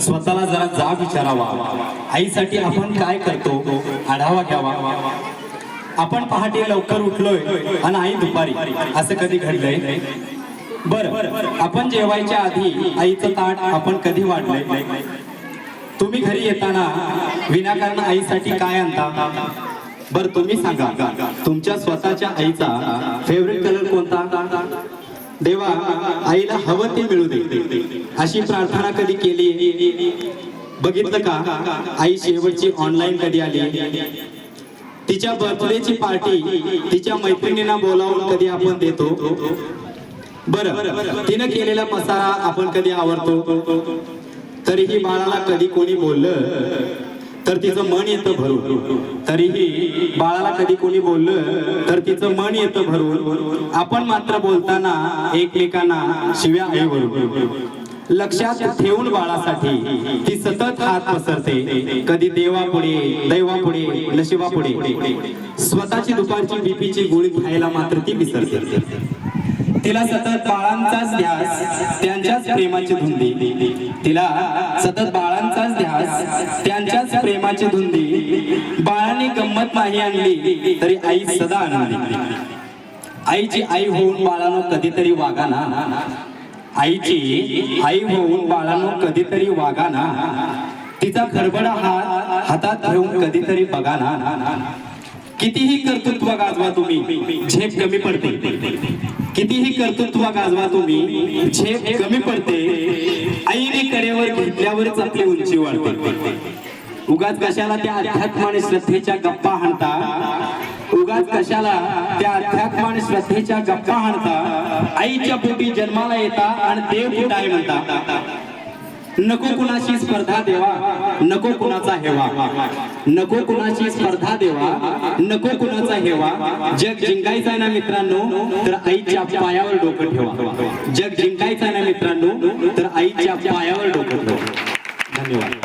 स्वतःला जरा जाग विचारावा. आईसाठी आपण काय करतो? आढावा घ्यावा. आपण पहाटे लवकर उठलोय आणि आई दुपारी. असं कधी घडलंय? बर. आपण जेवायच्या आधी आईचं ताट आपण कधी वाढलंय? तुम्ही घरी येताना विनाकारण आईसाठी काय आणता? बर तुम्ही सांगा. तुमच्या स्वतःच्या आईचा फेवरेट कलर कोणता? देवा आईला हवं ते मिळू दे. अशी प्रार्थना कधी केली? बघितलं का? आई शेवटची ऑनलाईन कधी आली? तिच्या बर्थडेची पार्टी तिच्या मैत्रिणींना बोलावून कधी आपण देतो? बरं तिनं केलेला पसारा आपण कधी आवडतो तरीही बाळाला कधी कोणी बोललं? तर तिचं मन येतं भरून. तरीही बाळाला कधी कोणी बोललं तर तिचं मन येतं भरून. आपण मात्र बोलताना एकमेकांना शिव्या ऐवरून लक्षात ठेवून बाळासाठी ती सतत हात पसरते. कधी देवापुढे दैवापुढे नशिबापुढे. स्वतःची दुपारची बीपीची गोळी खायला मात्र ती विसरते. तिला सतत बाळांचाच ध्यास त्यांच्याच प्रेमाची धुंदी. तिला सतत बाळांचाच ध्यास त्यांच्याच प्रेमाची धुंदी. बाळांनी गंमत नाही आणली तरी आई सदा आनंदी. आईची आई होऊन बाळानो कधीतरी वागा ना. आईची आई होऊन बाळानो कधीतरी वागा ना. तिचा खरबडा हात हातात घेऊन कधीतरी बघा ना. कितीही कर्तृत्व गाजवा तुम्ही झेप कमी पडते. कितीही कर्तृत्व गाजवा तुम्ही झेप कमी पडते आईने कडेवर घेतल्यावरच आपली उंची वाढते. उगाच कशाला त्या अध्यात्म आणि श्रद्धेच्या गप्पा हाणता? उगाच कशाला त्या अध्यात्म आणि श्रद्धेच्या गप्पा हाणता? आईच्या पोटी जन्माला येता आणि देव कुठाय म्हणता. नको कुणाची स्पर्धा देवा नको कुणाचा हेवा. नको कुणाची स्पर्धा देवा नको कुणाचा हेवा. जग जिंकायचा ना मित्रांनो तर आईच्या पायावर डोकं ठेवा. जग जिंकायचा ना मित्रांनो तर आईच्या पायावर डोकं ठेवा. धन्यवाद.